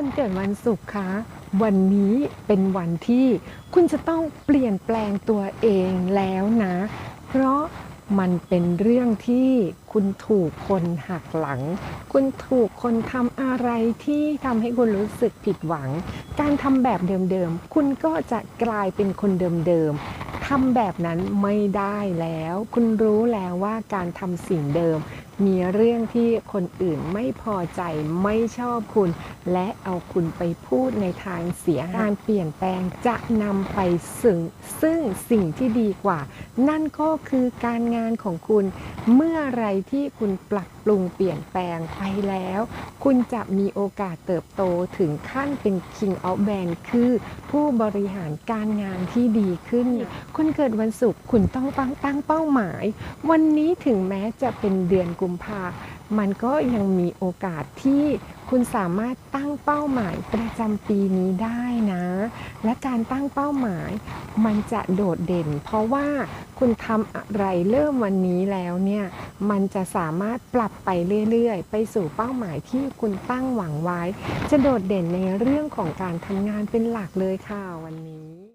คนเกิดวันศุกร์คะ วันนี้เป็นวันที่คุณจะต้องเปลี่ยนแปลงตัวเองแล้วนะ เพราะมันเป็นเรื่องที่คุณถูกคนหักหลัง คุณถูกคนทำอะไรที่ทำให้คุณรู้สึกผิดหวัง การทำแบบเดิมๆ คุณก็จะกลายเป็นคนเดิมๆทำแบบนั้นไม่ได้แล้ว คุณรู้แล้วว่าการทำสิ่งเดิม มีเรื่องที่คนอื่นไม่พอใจไม่ชอบคุณ และเอาคุณไปพูดในทางเสียการเปลี่ยนแปลงจะนำไปซึ่งซึ่งสิ่งที่ดีกว่า นั่นก็คือการงานของคุณ เมื่อไรที่คุณปรับปรุงเปลี่ยนแปลงไปแล้ว คุณจะมีโอกาสเติบโตถึงขั้นเป็น King of Band คือผู้บริหารการงานที่ดีขึ้นคนเกิดวันศุกร์คุณต้องตั้งตั้งเป้าหมาย วันนี้ถึงแม้จะเป็นเดือนกุกุมภามันก็ยังมีโอกาสที่คุณสามารถตั้งเป้าหมายประจำปีนี้ได้นะ และการตั้งเป้าหมายมันจะโดดเด่น เพราะว่าคุณทำอะไรเริ่มวันนี้แล้วเนี่ยมันจะสามารถปรับไปเรื่อยๆ ไปสู่เป้าหมายที่คุณตั้งหวังไว้ จะโดดเด่นในเรื่องของการทำงานเป็นหลักเลยค่ะวันนี้